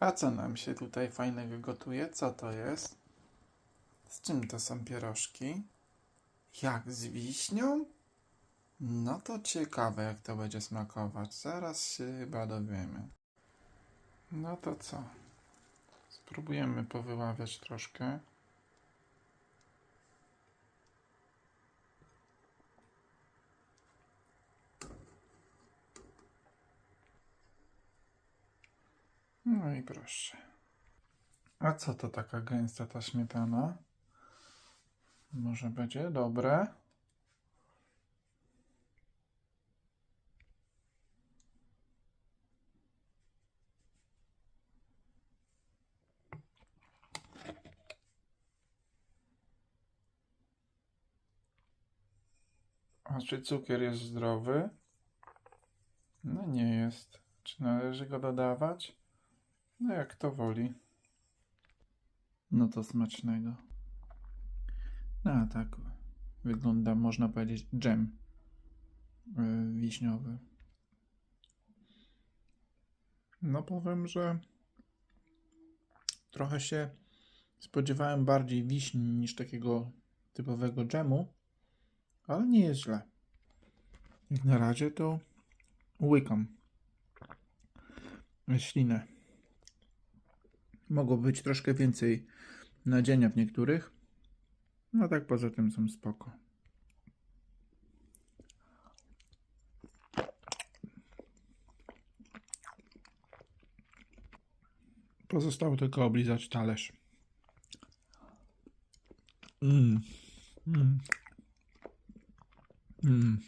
A co nam się tutaj fajnego gotuje? Co to jest? Z czym to są pierożki? Jak z wiśnią? No to ciekawe, jak to będzie smakować. Zaraz się chyba dowiemy. No to co? Spróbujemy powyławiać troszkę. No i proszę. A co to taka gęsta ta śmietana? Może będzie dobre? A czy cukier jest zdrowy? No nie jest. Czy należy go dodawać? No jak to woli. No to smacznego. No a tak wygląda, można powiedzieć, dżem yy, wiśniowy. No powiem, że trochę się spodziewałem bardziej wiśni niż takiego typowego dżemu, ale nie jest źle. Jak na razie to łykam ślinę. Mogło być troszkę więcej nadzienia w niektórych. No tak poza tym są spoko. Pozostało tylko oblizać talerz. Mm. Mm. Mm.